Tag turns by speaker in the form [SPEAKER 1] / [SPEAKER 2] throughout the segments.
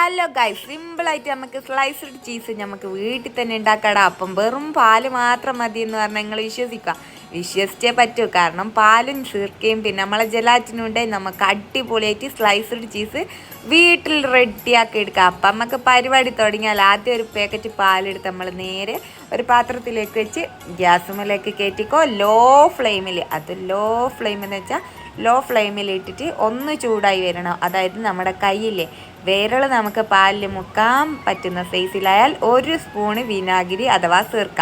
[SPEAKER 1] Hello ഗായ് സിമ്പിളായിട്ട് നമുക്ക് സ്ലൈസ്ഡ് ചീസ് നമുക്ക് വീട്ടിൽ തന്നെ ഉണ്ടാക്കാടാ. അപ്പം വെറും പാൽ മാത്രം മതി എന്ന് പറഞ്ഞാൽ നിങ്ങൾ വിശ്വസിക്കുക. വിശ്വസിച്ചേ പറ്റൂ. കാരണം പാലും ചീർക്കയും പിന്നെ നമ്മളെ ജലാറ്റിനും ഉണ്ടെങ്കിൽ നമുക്ക് അടിപൊളിയായിട്ട് സ്ലൈസ്ഡ് ചീസ് വീട്ടിൽ റെഡിയാക്കി എടുക്കാം. അപ്പം നമുക്ക് പരിപാടി തുടങ്ങിയാൽ ആദ്യം ഒരു പാക്കറ്റ് പാലെടുത്ത് നമ്മൾ നേരെ ഒരു പാത്രത്തിലേക്ക് വെച്ച് ഗ്യാസ് മേലേക്ക് കയറ്റിക്കോ? ലോ. ഫ്ലെയിമിൽ അത് ലോ ഫ്ലെയിം എന്ന് വെച്ചാൽ ലോ ഫ്ലെയിമിൽ ഇട്ടിട്ട് ഒന്ന് ചൂടായി വരണം. അതായത് നമ്മുടെ കയ്യിലെ വിരൽ നമുക്ക് പാലിൽ മുക്കാൻ പറ്റുന്ന സൈസിലായാൽ ഒരു സ്പൂണ് വിനാഗിരി അഥവാ സീർക്ക.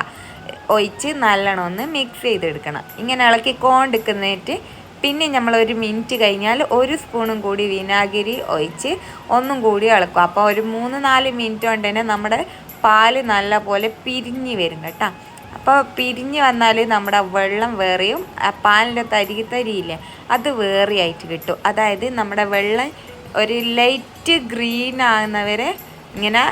[SPEAKER 1] ഒഴിച്ച് നല്ലോണം ഒന്ന് മിക്സ് ചെയ്തെടുക്കണം. ഇങ്ങനെ ഇളക്കി കൊണ്ടിരിക്കുന്നിട്ട് പിന്നെ നമ്മൾ ഒരു മിനിറ്റ് കഴിഞ്ഞാൽ ഒരു സ്പൂണും കൂടി വിനാഗിരി ഒഴിച്ച് ഒന്നും കൂടി ഇളക്കും. അപ്പോൾ ഒരു മൂന്ന് നാല് മിനിറ്റ് കൊണ്ട് തന്നെ നമ്മുടെ പാൽ നല്ല പോലെ പിരിഞ്ഞ് വരും കേട്ടോ. അപ്പോൾ പിരിഞ്ഞ് വന്നാൽ നമ്മുടെ വെള്ളം വേറെയും ആ പാലിന്റെ തരി തരിയില്ലേ അത് വേറെയായിട്ട് കിട്ടും. അതായത് നമ്മുടെ വെള്ളം ഒരു ലൈറ്റ് ഗ്രീൻ ആകുന്നവരെ ഇങ്ങനെ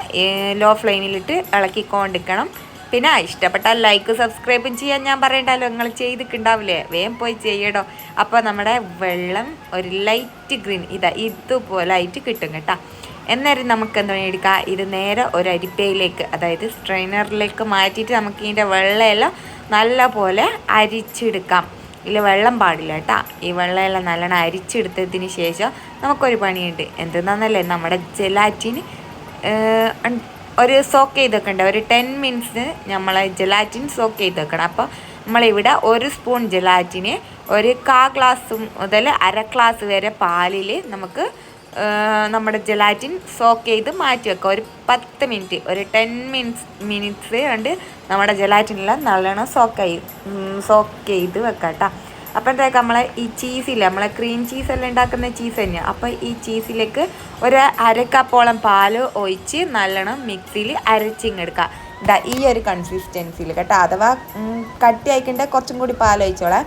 [SPEAKER 1] ലോ ഫ്ലെയിമിലിട്ട് ഇളക്കിക്കൊണ്ടിരിക്കണം പിന്നെ ഇഷ്ടപ്പെട്ടാൽ ലൈക്ക് സബ്സ്ക്രൈബും ചെയ്യാൻ ഞാൻ പറയണ്ടല്ലോ നിങ്ങൾ ചെയ്തിട്ടുണ്ടാവില്ലേ? വേഗം പോയി ചെയ്യടോ. അപ്പോൾ നമ്മുടെ വെള്ളം ഒരു ലൈറ്റ് ഗ്രീൻ ഇതാ ഇതുപോലെ ആയിട്ട് കിട്ടും കേട്ടോ. എന്നേരം നമുക്ക് എന്താ എടുക്കാം ഇത് നേരെ ഒരു അരിപ്പയിലേക്ക് അതായത് സ്ട്രെയിനറിലേക്ക് മാറ്റിയിട്ട് നമുക്ക് ഇതിന്റെ വെള്ളമെല്ലാം നല്ല പോലെ അരിച്ചെടുക്കാം. ഇതിൽ വെള്ളം പാടില്ല കേട്ടോ. ഈ വെള്ളമെല്ലാം നല്ലോണം അരിച്ചെടുത്തതിന് ശേഷം നമുക്കൊരു പണിയുണ്ട്. എന്തെന്നാന്നല്ലേ? നമ്മുടെ ജലാറ്റിന് ഒരു സോക്ക് ചെയ്ത് വെക്കണ്ട? ഒരു ടെൻ മിനിറ്റ്സ് നമ്മൾ ജെലാറ്റിൻ സോക്ക് ചെയ്ത് വെക്കണം. അപ്പോൾ നമ്മളിവിടെ ഒരു സ്പൂൺ ജലാറ്റിന് ഒരു കാ ഗ്ലാസ് മുതൽ അര ഗ്ലാസ് വരെ പാലിൽ നമുക്ക് നമ്മുടെ ജലാറ്റിൻ സോക്ക് ചെയ്ത് മാറ്റി വെക്കുക. ഒരു പത്ത് മിനിറ്റ് ഒരു ടെൻ മിനിറ്റ്സ് മിനിറ്റ്സ് കൊണ്ട് നമ്മുടെ ജലാറ്റിനെല്ലാം നല്ലോണം സോക്ക് ചെയ്ത് സോക്ക് ചെയ്ത് വെക്കാം കേട്ടോ അപ്പോഴത്തേക്ക് നമ്മളെ ഈ ചീസില്ല നമ്മളെ ക്രീം ചീസ് എല്ലാം ഉണ്ടാക്കുന്ന ചീസ് തന്നെയാണ് അപ്പോൾ ഈ ചീസിലേക്ക് ഒരു അരക്കപ്പോളം പാൽ ഒഴിച്ച് നല്ലോണം മിക്സിയിൽ അരച്ചിങ്ങെടുക്കുക ഇതാ ഈ ഒരു കൺസിസ്റ്റൻസിയിൽ കേട്ടോ. അഥവാ കട്ടി ആയിക്കണ്ടേ കുറച്ചും കൂടി പാൽ ഒഴിച്ചോളാം.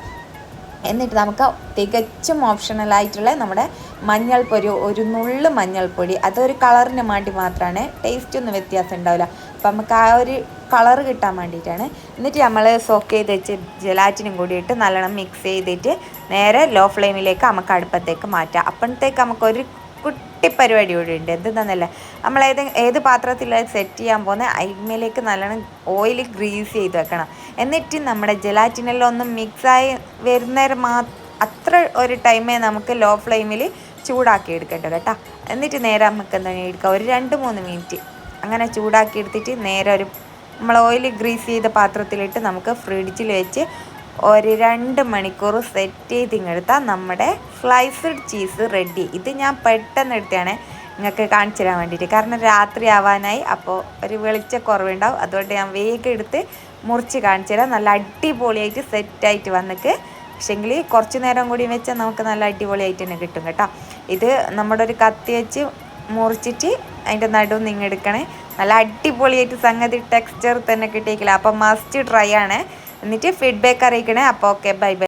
[SPEAKER 1] എന്നിട്ട് നമുക്ക് തികച്ചും ഓപ്ഷണലായിട്ടുള്ള നമ്മുടെ മഞ്ഞൾപ്പൊടി ഒരു നുള്ള് മഞ്ഞൾപ്പൊടി. അതൊരു കളറിന് വേണ്ടി മാത്രമാണ് ടേസ്റ്റ് ഒന്നും വ്യത്യാസം ഉണ്ടാവില്ല. അപ്പം നമുക്ക് ആ ഒരു കളർ കിട്ടാൻ വേണ്ടിയിട്ടാണ്. എന്നിട്ട് നമ്മൾ സോക്ക് ചെയ്ത് വെച്ച് ജലാറ്റിനും കൂടി ഇട്ട് നല്ലോണം മിക്സ് ചെയ്തിട്ട് നേരെ ലോ ഫ്ലെയിമിലേക്ക് നമുക്ക് അടുപ്പത്തേക്ക് മാറ്റാം. അപ്പോഴത്തേക്ക് നമുക്കൊരു കുട്ടി പരിപാടി കൂടി ഉണ്ട്. എന്തെന്നല്ല. നമ്മൾ ഏത് ഏത് സെറ്റ് ചെയ്യാൻ പോകുന്ന അയിമയിലേക്ക് നല്ലോണം ഓയിൽ ഗ്രീസ് ചെയ്ത് വെക്കണം. എന്നിട്ട് നമ്മുടെ ജലാറ്റിനെല്ലാം ഒന്ന് മിക്സായി വരുന്നേരം മാ അത്ര ഒരു ടൈമേ നമുക്ക് ലോ ഫ്ലെയിമിൽ ചൂടാക്കി എടുക്കേണ്ടത് കേട്ടോ. എന്നിട്ട് നേരെ നമുക്ക് എന്താണ് എടുക്കുക ഒരു രണ്ട് മൂന്ന് മിനിറ്റ് അങ്ങനെ ചൂടാക്കി എടുത്തിട്ട് നേരെ ഒരു നമ്മൾ ഓയിൽ ഗ്രീസ് ചെയ്ത പാത്രത്തിലിട്ട് നമുക്ക് ഫ്രിഡ്ജിൽ വെച്ച് ഒരു രണ്ട് മണിക്കൂർ സെറ്റ് ചെയ്ത് ഇങ്ങെടുത്താൽ നമ്മുടെ സ്ലൈസ്ഡ് ചീസ് റെഡി ഇത് ഞാൻ പെട്ടെന്ന് എടുത്തതാണ് നിങ്ങൾക്ക് കാണിച്ചു തരാൻ വേണ്ടിയിട്ട്. കാരണം രാത്രി ആവാനായി അപ്പോൾ ഒരു വെളിച്ച കുറവുണ്ടാവും അതുകൊണ്ട് ഞാൻ വേഗം എടുത്ത് മുറിച്ച് കാണിച്ചു തരാം. നല്ല അടിപൊളിയായിട്ട് സെറ്റായിട്ട് വന്നിട്ട് പക്ഷേങ്കിൽ കുറച്ച് നേരം കൂടി വെച്ചാൽ നമുക്ക് നല്ല അടിപൊളിയായിട്ട് തന്നെ കിട്ടും കേട്ടോ. ഇത് നമ്മുടെ ഒരു കത്തി വെച്ച് മുറിച്ചിട്ട് അതിന്റെ നടുവ് നിങ്ങൾ എടുക്കണേ. നല്ല അടിപൊളിയായിട്ട് സംഗതി ടെക്സ്ചർ തന്നെ കിട്ടിയേക്കില്ല. അപ്പം മസ്റ്റ് ട്രൈ ആണ്. എന്നിട്ട് ഫീഡ്ബാക്ക് അറിയിക്കണേ. അപ്പോൾ ഓക്കെ ബൈ ബൈ